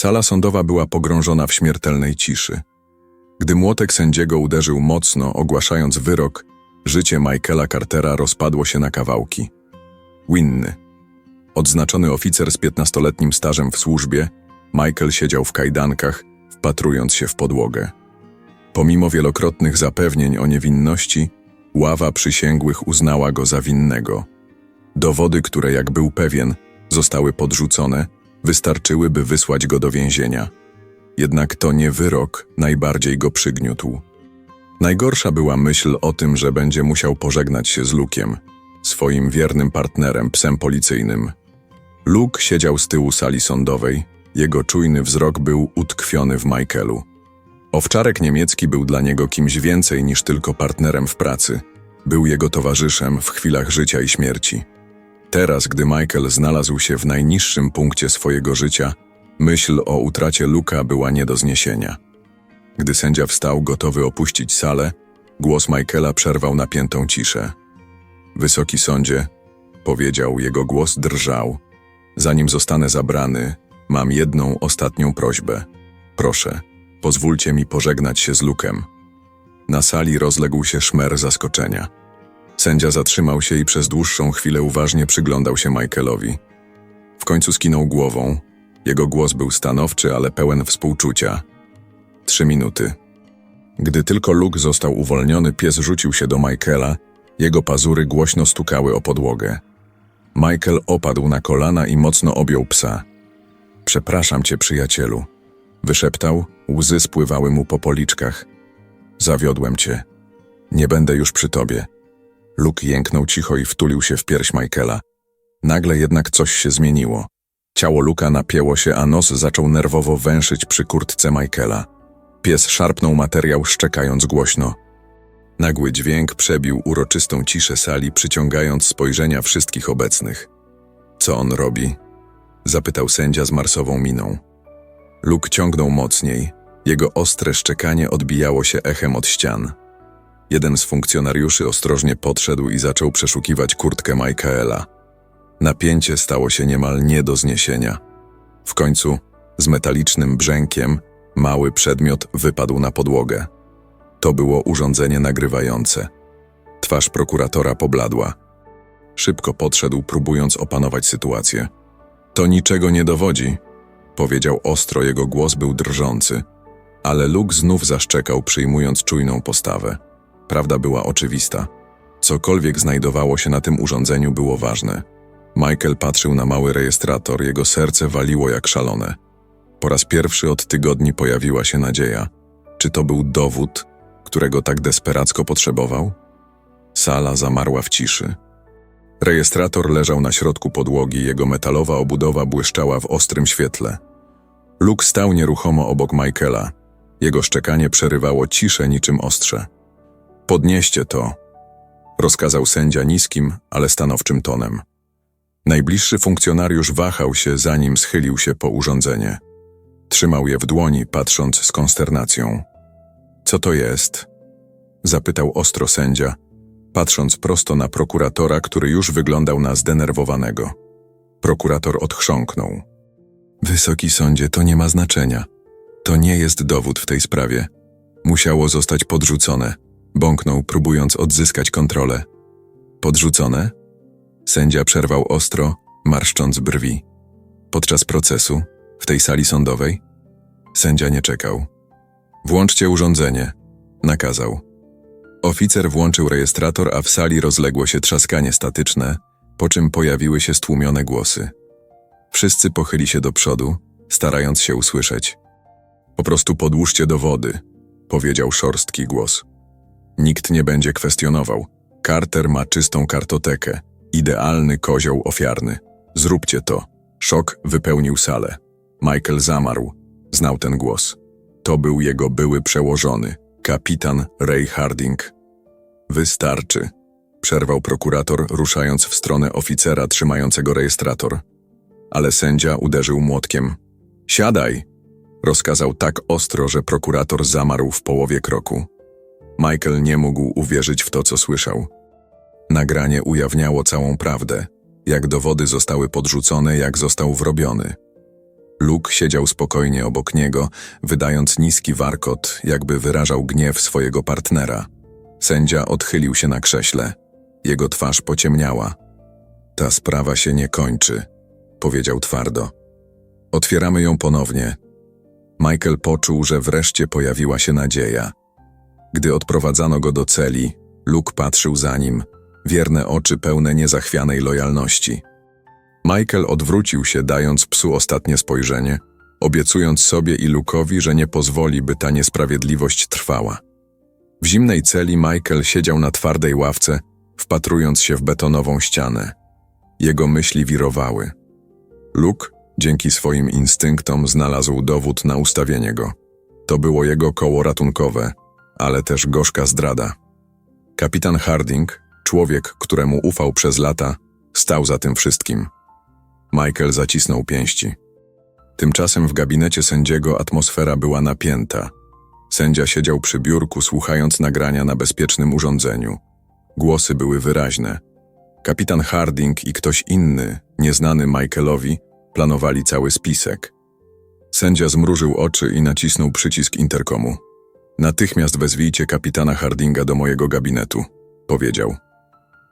Sala sądowa była pogrążona w śmiertelnej ciszy. Gdy młotek sędziego uderzył mocno, ogłaszając wyrok, życie Michaela Cartera rozpadło się na kawałki. Winny. Odznaczony oficer z piętnastoletnim stażem w służbie, Michael siedział w kajdankach, wpatrując się w podłogę. Pomimo wielokrotnych zapewnień o niewinności, ława przysięgłych uznała go za winnego. Dowody, które, jak był pewien, zostały podrzucone, wystarczyły, by wysłać go do więzienia. Jednak to nie wyrok najbardziej go przygniótł. Najgorsza była myśl o tym, że będzie musiał pożegnać się z Lukiem, swoim wiernym partnerem, psem policyjnym. Luke siedział z tyłu sali sądowej, jego czujny wzrok był utkwiony w Michaelu. Owczarek niemiecki był dla niego kimś więcej niż tylko partnerem w pracy. Był jego towarzyszem w chwilach życia i śmierci. Teraz, gdy Michael znalazł się w najniższym punkcie swojego życia, myśl o utracie Luka była nie do zniesienia. Gdy sędzia wstał, gotowy opuścić salę, głos Michaela przerwał napiętą ciszę. Wysoki sądzie, powiedział, jego głos drżał. Zanim zostanę zabrany, mam jedną ostatnią prośbę. Proszę, pozwólcie mi pożegnać się z Lukem. Na sali rozległ się szmer zaskoczenia. Sędzia zatrzymał się i przez dłuższą chwilę uważnie przyglądał się Michaelowi. W końcu skinął głową. Jego głos był stanowczy, ale pełen współczucia. Trzy minuty. Gdy tylko Luke został uwolniony, pies rzucił się do Michaela. Jego pazury głośno stukały o podłogę. Michael opadł na kolana i mocno objął psa. Przepraszam cię, przyjacielu. Wyszeptał, łzy spływały mu po policzkach. Zawiodłem cię. Nie będę już przy tobie. Luke jęknął cicho i wtulił się w pierś Michaela. Nagle jednak coś się zmieniło. Ciało Luka napięło się, a nos zaczął nerwowo węszyć przy kurtce Michaela. Pies szarpnął materiał, szczekając głośno. Nagły dźwięk przebił uroczystą ciszę sali, przyciągając spojrzenia wszystkich obecnych. Co on robi? Zapytał sędzia z marsową miną. Luke ciągnął mocniej. Jego ostre szczekanie odbijało się echem od ścian. Jeden z funkcjonariuszy ostrożnie podszedł i zaczął przeszukiwać kurtkę Michaela. Napięcie stało się niemal nie do zniesienia. W końcu, z metalicznym brzękiem, mały przedmiot wypadł na podłogę. To było urządzenie nagrywające. Twarz prokuratora pobladła. Szybko podszedł, próbując opanować sytuację. To niczego nie dowodzi, powiedział ostro, jego głos był drżący, ale Luke znów zaszczekał, przyjmując czujną postawę. Prawda była oczywista. Cokolwiek znajdowało się na tym urządzeniu było ważne. Michael patrzył na mały rejestrator, jego serce waliło jak szalone. Po raz pierwszy od tygodni pojawiła się nadzieja. Czy to był dowód, którego tak desperacko potrzebował? Sala zamarła w ciszy. Rejestrator leżał na środku podłogi, jego metalowa obudowa błyszczała w ostrym świetle. Luke stał nieruchomo obok Michaela. Jego szczekanie przerywało ciszę niczym ostrze. Podnieście to, rozkazał sędzia niskim, ale stanowczym tonem. Najbliższy funkcjonariusz wahał się, zanim schylił się po urządzenie. Trzymał je w dłoni, patrząc z konsternacją. Co to jest? Zapytał ostro sędzia, patrząc prosto na prokuratora, który już wyglądał na zdenerwowanego. Prokurator odchrząknął. Wysoki sądzie, to nie ma znaczenia. To nie jest dowód w tej sprawie. Musiało zostać podrzucone. Bąknął, próbując odzyskać kontrolę. Podrzucone? Sędzia przerwał ostro, marszcząc brwi. Podczas procesu, w tej sali sądowej? Sędzia nie czekał. Włączcie urządzenie, nakazał. Oficer włączył rejestrator, a w sali rozległo się trzaskanie statyczne, po czym pojawiły się stłumione głosy. Wszyscy pochyli się do przodu, starając się usłyszeć. Po prostu podłóżcie dowody, powiedział szorstki głos. Nikt nie będzie kwestionował. Carter ma czystą kartotekę. Idealny kozioł ofiarny. Zróbcie to. Szok wypełnił salę. Michael zamarł. Znał ten głos. To był jego były przełożony, kapitan Ray Harding. Wystarczy, przerwał prokurator, ruszając w stronę oficera trzymającego rejestrator. Ale sędzia uderzył młotkiem. Siadaj! Rozkazał tak ostro, że prokurator zamarł w połowie kroku. Michael nie mógł uwierzyć w to, co słyszał. Nagranie ujawniało całą prawdę, jak dowody zostały podrzucone, jak został wrobiony. Luke siedział spokojnie obok niego, wydając niski warkot, jakby wyrażał gniew swojego partnera. Sędzia odchylił się na krześle. Jego twarz pociemniała. Ta sprawa się nie kończy, powiedział twardo. Otwieramy ją ponownie. Michael poczuł, że wreszcie pojawiła się nadzieja. Gdy odprowadzano go do celi, Luke patrzył za nim, wierne oczy pełne niezachwianej lojalności. Michael odwrócił się, dając psu ostatnie spojrzenie, obiecując sobie i Luke'owi, że nie pozwoli, by ta niesprawiedliwość trwała. W zimnej celi Michael siedział na twardej ławce, wpatrując się w betonową ścianę. Jego myśli wirowały. Luke, dzięki swoim instynktom, znalazł dowód na ustawienie go. To było jego koło ratunkowe, ale też gorzka zdrada. Kapitan Harding, człowiek, któremu ufał przez lata, stał za tym wszystkim. Michael zacisnął pięści. Tymczasem w gabinecie sędziego atmosfera była napięta. Sędzia siedział przy biurku, słuchając nagrania na bezpiecznym urządzeniu. Głosy były wyraźne. Kapitan Harding i ktoś inny, nieznany Michaelowi, planowali cały spisek. Sędzia zmrużył oczy i nacisnął przycisk interkomu. Natychmiast wezwijcie kapitana Hardinga do mojego gabinetu, powiedział.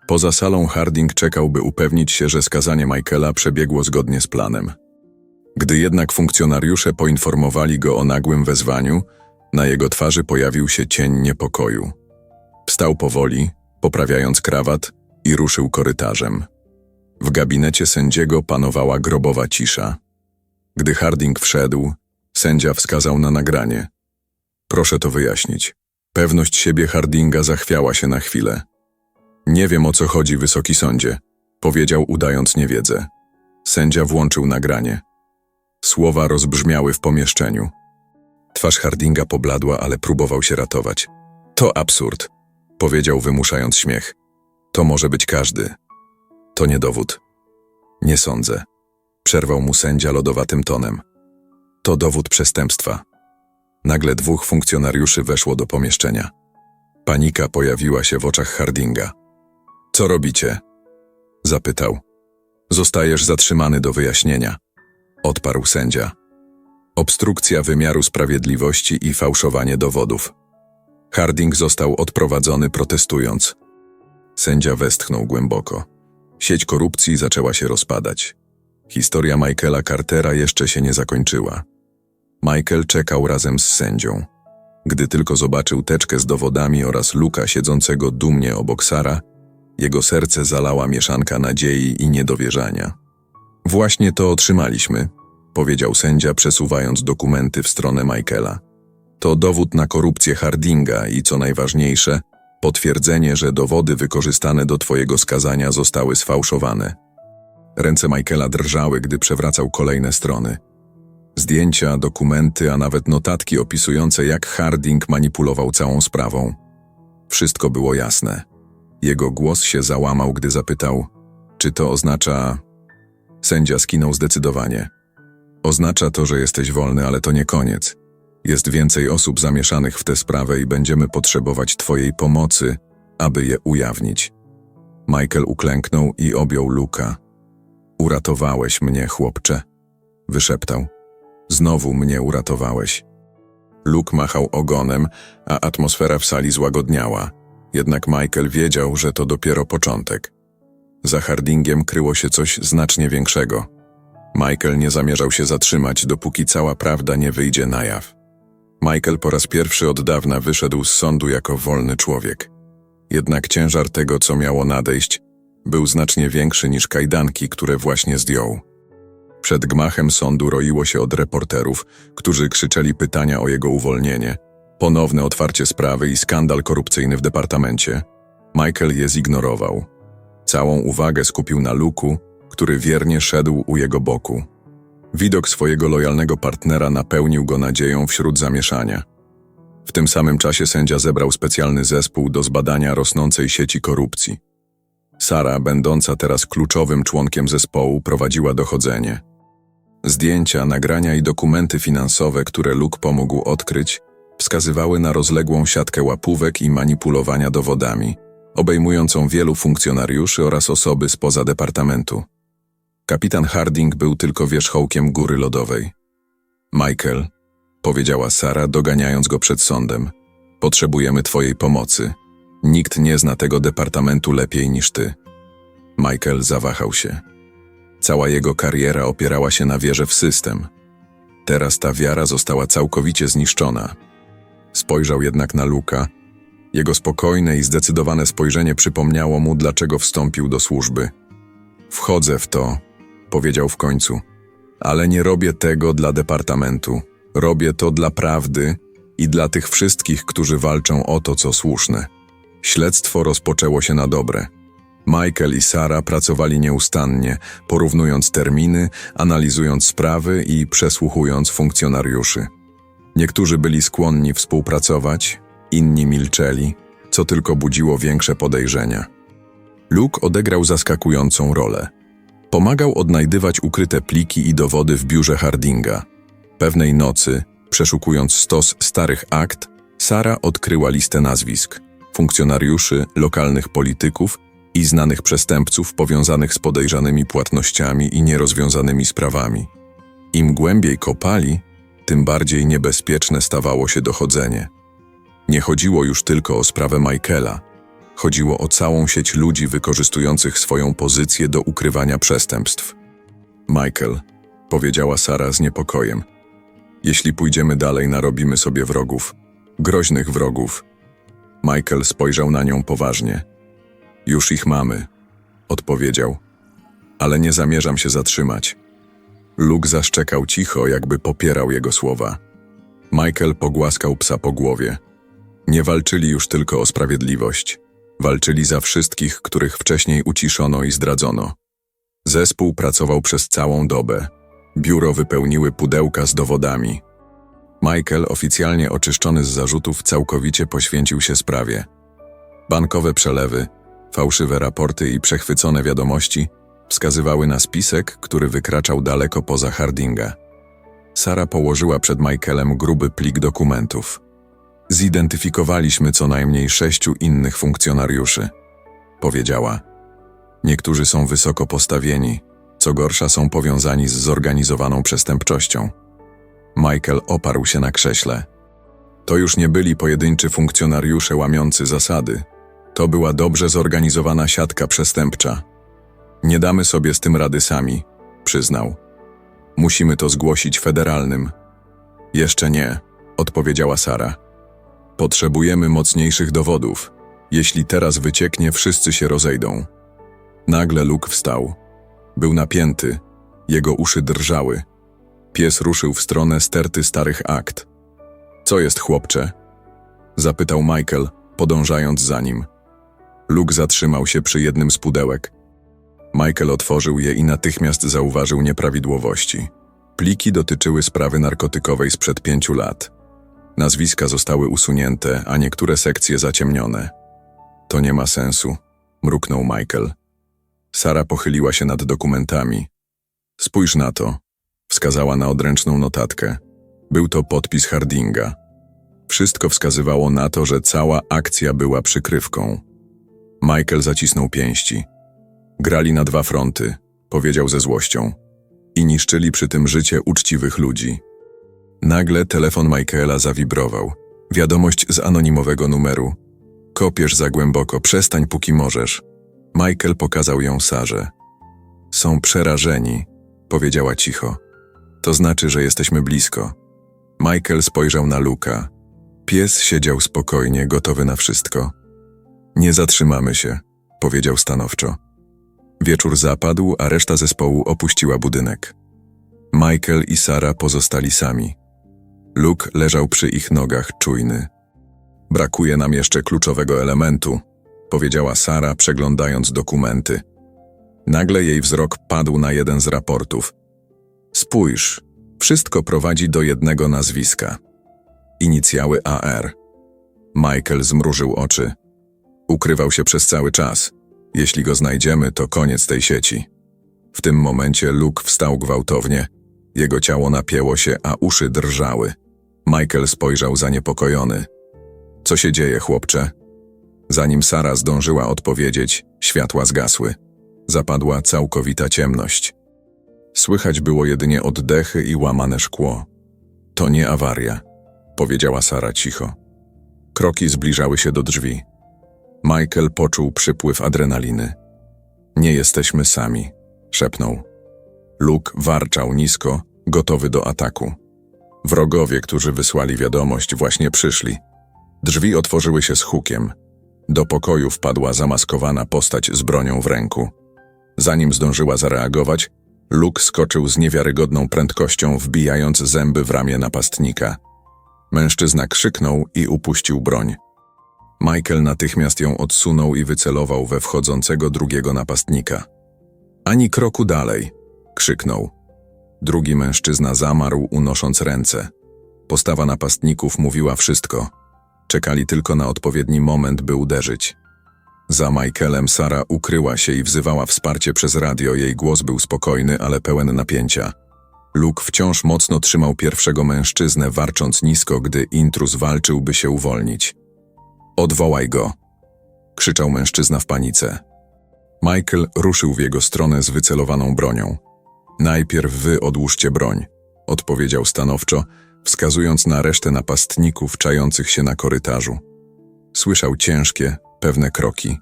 Poza salą Harding czekał, by upewnić się, że skazanie Michaela przebiegło zgodnie z planem. Gdy jednak funkcjonariusze poinformowali go o nagłym wezwaniu, na jego twarzy pojawił się cień niepokoju. Wstał powoli, poprawiając krawat i ruszył korytarzem. W gabinecie sędziego panowała grobowa cisza. Gdy Harding wszedł, sędzia wskazał na nagranie. Proszę to wyjaśnić. Pewność siebie Hardinga zachwiała się na chwilę. Nie wiem o co chodzi, wysoki sądzie, powiedział udając niewiedzę. Sędzia włączył nagranie. Słowa rozbrzmiały w pomieszczeniu. Twarz Hardinga pobladła, ale próbował się ratować. To absurd, powiedział wymuszając śmiech. To może być każdy. To nie dowód. Nie sądzę. Przerwał mu sędzia lodowatym tonem. To dowód przestępstwa. Nagle dwóch funkcjonariuszy weszło do pomieszczenia. Panika pojawiła się w oczach Hardinga. Co robicie? Zapytał. Zostajesz zatrzymany do wyjaśnienia. Odparł sędzia. Obstrukcja wymiaru sprawiedliwości i fałszowanie dowodów. Harding został odprowadzony protestując. Sędzia westchnął głęboko. Sieć korupcji zaczęła się rozpadać. Historia Michaela Cartera jeszcze się nie zakończyła. Michael czekał razem z sędzią. Gdy tylko zobaczył teczkę z dowodami oraz Luka siedzącego dumnie obok Sara, jego serce zalała mieszanka nadziei i niedowierzania. Właśnie to otrzymaliśmy, powiedział sędzia, przesuwając dokumenty w stronę Michaela. To dowód na korupcję Hardinga i co najważniejsze, potwierdzenie, że dowody wykorzystane do twojego skazania zostały sfałszowane. Ręce Michaela drżały, gdy przewracał kolejne strony. Zdjęcia, dokumenty, a nawet notatki opisujące, jak Harding manipulował całą sprawą. Wszystko było jasne. Jego głos się załamał, gdy zapytał, czy to oznacza... Sędzia skinął zdecydowanie. Oznacza to, że jesteś wolny, ale to nie koniec. Jest więcej osób zamieszanych w tę sprawę i będziemy potrzebować Twojej pomocy, aby je ujawnić. Michael uklęknął i objął Luka. Uratowałeś mnie, chłopcze, wyszeptał. Znowu mnie uratowałeś. Luke machał ogonem, a atmosfera w sali złagodniała. Jednak Michael wiedział, że to dopiero początek. Za Hardingiem kryło się coś znacznie większego. Michael nie zamierzał się zatrzymać, dopóki cała prawda nie wyjdzie na jaw. Michael po raz pierwszy od dawna wyszedł z sądu jako wolny człowiek. Jednak ciężar tego, co miało nadejść, był znacznie większy niż kajdanki, które właśnie zdjął. Przed gmachem sądu roiło się od reporterów, którzy krzyczeli pytania o jego uwolnienie, ponowne otwarcie sprawy i skandal korupcyjny w departamencie. Michael je zignorował. Całą uwagę skupił na Luku, który wiernie szedł u jego boku. Widok swojego lojalnego partnera napełnił go nadzieją wśród zamieszania. W tym samym czasie sędzia zebrał specjalny zespół do zbadania rosnącej sieci korupcji. Sara, będąca teraz kluczowym członkiem zespołu, prowadziła dochodzenie. Zdjęcia, nagrania i dokumenty finansowe, które Luke pomógł odkryć, wskazywały na rozległą siatkę łapówek i manipulowania dowodami, obejmującą wielu funkcjonariuszy oraz osoby spoza departamentu. Kapitan Harding był tylko wierzchołkiem góry lodowej. Michael, powiedziała Sara, doganiając go przed sądem. Potrzebujemy twojej pomocy. Nikt nie zna tego departamentu lepiej niż ty. Michael zawahał się. Cała jego kariera opierała się na wierze w system. Teraz ta wiara została całkowicie zniszczona. Spojrzał jednak na Luka. Jego spokojne i zdecydowane spojrzenie przypomniało mu, dlaczego wstąpił do służby. Wchodzę w to, powiedział w końcu, ale nie robię tego dla departamentu. Robię to dla prawdy i dla tych wszystkich, którzy walczą o to, co słuszne. Śledztwo rozpoczęło się na dobre. Michael i Sara pracowali nieustannie, porównując terminy, analizując sprawy i przesłuchując funkcjonariuszy. Niektórzy byli skłonni współpracować, inni milczeli, co tylko budziło większe podejrzenia. Luke odegrał zaskakującą rolę. Pomagał odnajdywać ukryte pliki i dowody w biurze Hardinga. Pewnej nocy, przeszukując stos starych akt, Sara odkryła listę nazwisk funkcjonariuszy, lokalnych polityków i znanych przestępców powiązanych z podejrzanymi płatnościami i nierozwiązanymi sprawami. Im głębiej kopali, tym bardziej niebezpieczne stawało się dochodzenie. Nie chodziło już tylko o sprawę Michaela. Chodziło o całą sieć ludzi wykorzystujących swoją pozycję do ukrywania przestępstw. Michael, powiedziała Sara z niepokojem. Jeśli pójdziemy dalej, narobimy sobie wrogów. Groźnych wrogów. Michael spojrzał na nią poważnie. Już ich mamy, odpowiedział. Ale nie zamierzam się zatrzymać. Luke zaszczekał cicho, jakby popierał jego słowa. Michael pogłaskał psa po głowie. Nie walczyli już tylko o sprawiedliwość. Walczyli za wszystkich, których wcześniej uciszono i zdradzono. Zespół pracował przez całą dobę. Biuro wypełniły pudełka z dowodami. Michael, oficjalnie oczyszczony z zarzutów, całkowicie poświęcił się sprawie. Bankowe przelewy, fałszywe raporty i przechwycone wiadomości wskazywały na spisek, który wykraczał daleko poza Hardinga. Sara położyła przed Michaelem gruby plik dokumentów. Zidentyfikowaliśmy co najmniej sześciu innych funkcjonariuszy, powiedziała. Niektórzy są wysoko postawieni, co gorsza są powiązani z zorganizowaną przestępczością. Michael oparł się na krześle. To już nie byli pojedynczy funkcjonariusze łamiący zasady. To była dobrze zorganizowana siatka przestępcza. Nie damy sobie z tym rady sami, przyznał. Musimy to zgłosić federalnym. Jeszcze nie, odpowiedziała Sara. Potrzebujemy mocniejszych dowodów. Jeśli teraz wycieknie, wszyscy się rozejdą. Nagle Luke wstał. Był napięty, jego uszy drżały. Pies ruszył w stronę sterty starych akt. Co jest, chłopcze? Zapytał Michael, podążając za nim. Luke zatrzymał się przy jednym z pudełek. Michael otworzył je i natychmiast zauważył nieprawidłowości. Pliki dotyczyły sprawy narkotykowej sprzed pięciu lat. Nazwiska zostały usunięte, a niektóre sekcje zaciemnione. To nie ma sensu, mruknął Michael. Sara pochyliła się nad dokumentami. Spójrz na to, wskazała na odręczną notatkę. Był to podpis Hardinga. Wszystko wskazywało na to, że cała akcja była przykrywką. Michael zacisnął pięści. Grali na dwa fronty, powiedział ze złością. I niszczyli przy tym życie uczciwych ludzi. Nagle telefon Michaela zawibrował. Wiadomość z anonimowego numeru. Kopiesz za głęboko, przestań póki możesz. Michael pokazał ją Sarze. Są przerażeni, powiedziała cicho. To znaczy, że jesteśmy blisko. Michael spojrzał na Luka. Pies siedział spokojnie, gotowy na wszystko. Nie zatrzymamy się, powiedział stanowczo. Wieczór zapadł, a reszta zespołu opuściła budynek. Michael i Sara pozostali sami. Luke leżał przy ich nogach czujny. Brakuje nam jeszcze kluczowego elementu, powiedziała Sara, przeglądając dokumenty. Nagle jej wzrok padł na jeden z raportów. Spójrz, wszystko prowadzi do jednego nazwiska. Inicjały AR. Michael zmrużył oczy. Ukrywał się przez cały czas. Jeśli go znajdziemy, to koniec tej sieci. W tym momencie Luke wstał gwałtownie. Jego ciało napięło się, a uszy drżały. Michael spojrzał zaniepokojony. Co się dzieje, chłopcze? Zanim Sara zdążyła odpowiedzieć, światła zgasły. Zapadła całkowita ciemność. Słychać było jedynie oddechy i łamane szkło. To nie awaria, powiedziała Sara cicho. Kroki zbliżały się do drzwi. Michael poczuł przypływ adrenaliny. Nie jesteśmy sami, szepnął. Luke warczał nisko, gotowy do ataku. Wrogowie, którzy wysłali wiadomość, właśnie przyszli. Drzwi otworzyły się z hukiem. Do pokoju wpadła zamaskowana postać z bronią w ręku. Zanim zdążyła zareagować, Luke skoczył z niewiarygodną prędkością, wbijając zęby w ramię napastnika. Mężczyzna krzyknął i upuścił broń. Michael natychmiast ją odsunął i wycelował we wchodzącego drugiego napastnika. Ani kroku dalej, krzyknął. Drugi mężczyzna zamarł, unosząc ręce. Postawa napastników mówiła wszystko. Czekali tylko na odpowiedni moment, by uderzyć. Za Michaelem Sara ukryła się i wzywała wsparcie przez radio. Jej głos był spokojny, ale pełen napięcia. Luke wciąż mocno trzymał pierwszego mężczyznę, warcząc nisko, gdy intruz walczył, by się uwolnić. Odwołaj go! krzyczał mężczyzna w panice. Michael ruszył w jego stronę z wycelowaną bronią. Najpierw wy odłóżcie broń, odpowiedział stanowczo, wskazując na resztę napastników czających się na korytarzu. Słyszał ciężkie, pewne kroki.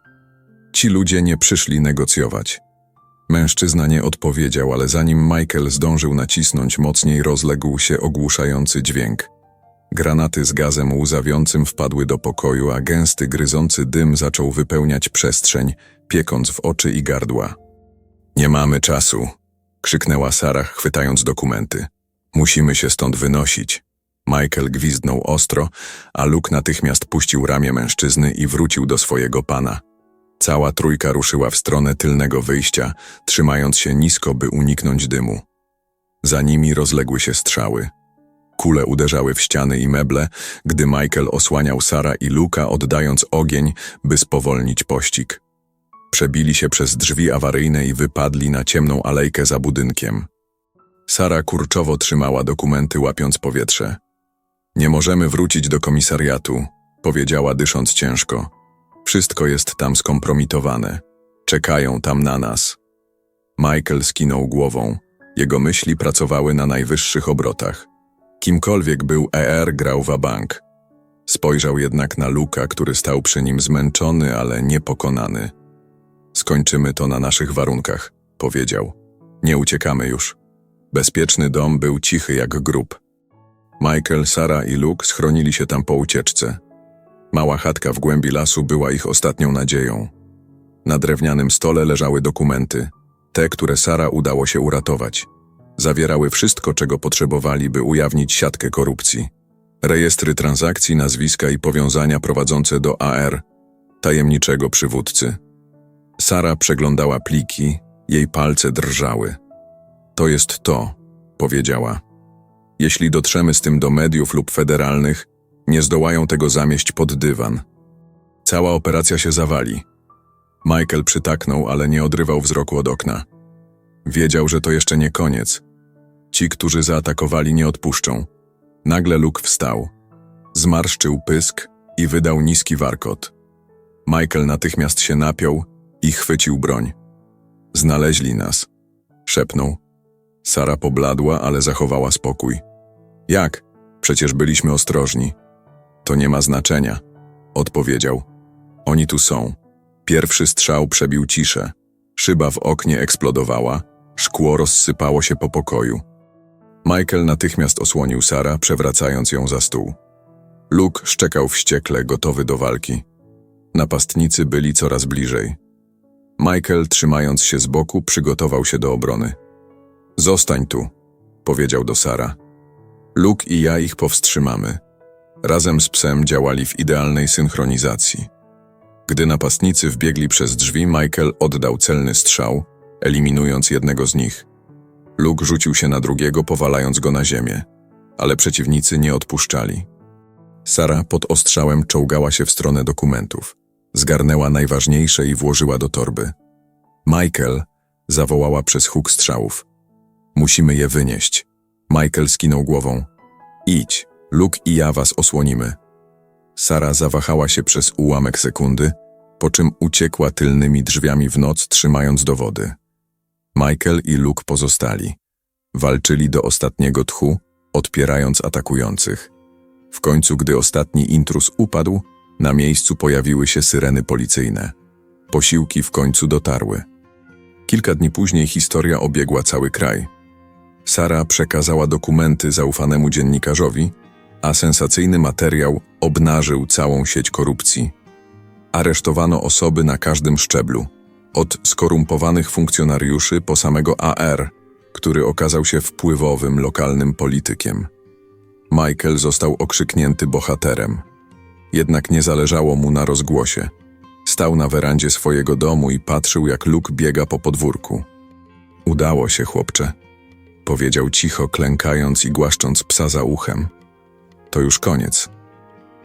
Ci ludzie nie przyszli negocjować. Mężczyzna nie odpowiedział, ale zanim Michael zdążył nacisnąć mocniej, rozległ się ogłuszający dźwięk. Granaty z gazem łzawiącym wpadły do pokoju, a gęsty, gryzący dym zaczął wypełniać przestrzeń, piekąc w oczy i gardła. Nie mamy czasu, krzyknęła Sara, chwytając dokumenty. Musimy się stąd wynosić. Michael gwizdnął ostro, a Luke natychmiast puścił ramię mężczyzny i wrócił do swojego pana. Cała trójka ruszyła w stronę tylnego wyjścia, trzymając się nisko, by uniknąć dymu. Za nimi rozległy się strzały. Kule uderzały w ściany i meble, gdy Michael osłaniał Sara i Luka, oddając ogień, by spowolnić pościg. Przebili się przez drzwi awaryjne i wypadli na ciemną alejkę za budynkiem. Sara kurczowo trzymała dokumenty, łapiąc powietrze. Nie możemy wrócić do komisariatu, powiedziała, dysząc ciężko. Wszystko jest tam skompromitowane. Czekają tam na nas. Michael skinął głową. Jego myśli pracowały na najwyższych obrotach. Kimkolwiek był ER, grał w bank. Spojrzał jednak na Luka, który stał przy nim zmęczony, ale niepokonany. Skończymy to na naszych warunkach, powiedział. Nie uciekamy już. Bezpieczny dom był cichy jak grób. Michael, Sara i Luke schronili się tam po ucieczce. Mała chatka w głębi lasu była ich ostatnią nadzieją. Na drewnianym stole leżały dokumenty, te, które Sara udało się uratować. Zawierały wszystko, czego potrzebowali, by ujawnić siatkę korupcji. Rejestry transakcji, nazwiska i powiązania prowadzące do AR, tajemniczego przywódcy. Sara przeglądała pliki, jej palce drżały. To jest to, powiedziała. Jeśli dotrzemy z tym do mediów lub federalnych, nie zdołają tego zamieść pod dywan. Cała operacja się zawali. Michael przytaknął, ale nie odrywał wzroku od okna. Wiedział, że to jeszcze nie koniec. Ci, którzy zaatakowali, nie odpuszczą. Nagle Luke wstał. Zmarszczył pysk i wydał niski warkot. Michael natychmiast się napiął i chwycił broń. Znaleźli nas, szepnął. Sara pobladła, ale zachowała spokój. Jak? Przecież byliśmy ostrożni. To nie ma znaczenia, odpowiedział. Oni tu są. Pierwszy strzał przebił ciszę. Szyba w oknie eksplodowała, szkło rozsypało się po pokoju. Michael natychmiast osłonił Sara, przewracając ją za stół. Luke szczekał wściekle, gotowy do walki. Napastnicy byli coraz bliżej. Michael, trzymając się z boku, przygotował się do obrony. Zostań tu, powiedział do Sara. Luke i ja ich powstrzymamy. Razem z psem działali w idealnej synchronizacji. Gdy napastnicy wbiegli przez drzwi, Michael oddał celny strzał, eliminując jednego z nich. Luke rzucił się na drugiego, powalając go na ziemię, ale przeciwnicy nie odpuszczali. Sara pod ostrzałem czołgała się w stronę dokumentów. Zgarnęła najważniejsze i włożyła do torby. Michael zawołała przez huk strzałów. Musimy je wynieść. Michael skinął głową. Idź, Luke i ja was osłonimy. Sara zawahała się przez ułamek sekundy, po czym uciekła tylnymi drzwiami w noc, trzymając dowody. Michael i Luke pozostali. Walczyli do ostatniego tchu, odpierając atakujących. W końcu, gdy ostatni intruz upadł, na miejscu pojawiły się syreny policyjne. Posiłki w końcu dotarły. Kilka dni później historia obiegła cały kraj. Sara przekazała dokumenty zaufanemu dziennikarzowi, a sensacyjny materiał obnażył całą sieć korupcji. Aresztowano osoby na każdym szczeblu, od skorumpowanych funkcjonariuszy po samego AR, który okazał się wpływowym lokalnym politykiem. Michael został okrzyknięty bohaterem. Jednak nie zależało mu na rozgłosie. Stał na werandzie swojego domu i patrzył, jak Luke biega po podwórku. Udało się, chłopcze, powiedział cicho, klękając i głaszcząc psa za uchem. To już koniec.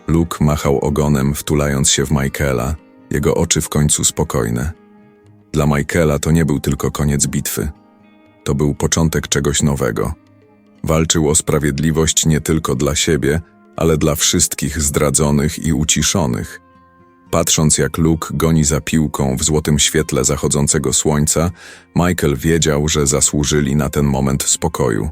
Luke machał ogonem, wtulając się w Michaela, jego oczy w końcu spokojne. Dla Michaela to nie był tylko koniec bitwy. To był początek czegoś nowego. Walczył o sprawiedliwość nie tylko dla siebie, ale dla wszystkich zdradzonych i uciszonych. Patrząc jak Luke goni za piłką w złotym świetle zachodzącego słońca, Michael wiedział, że zasłużyli na ten moment spokoju.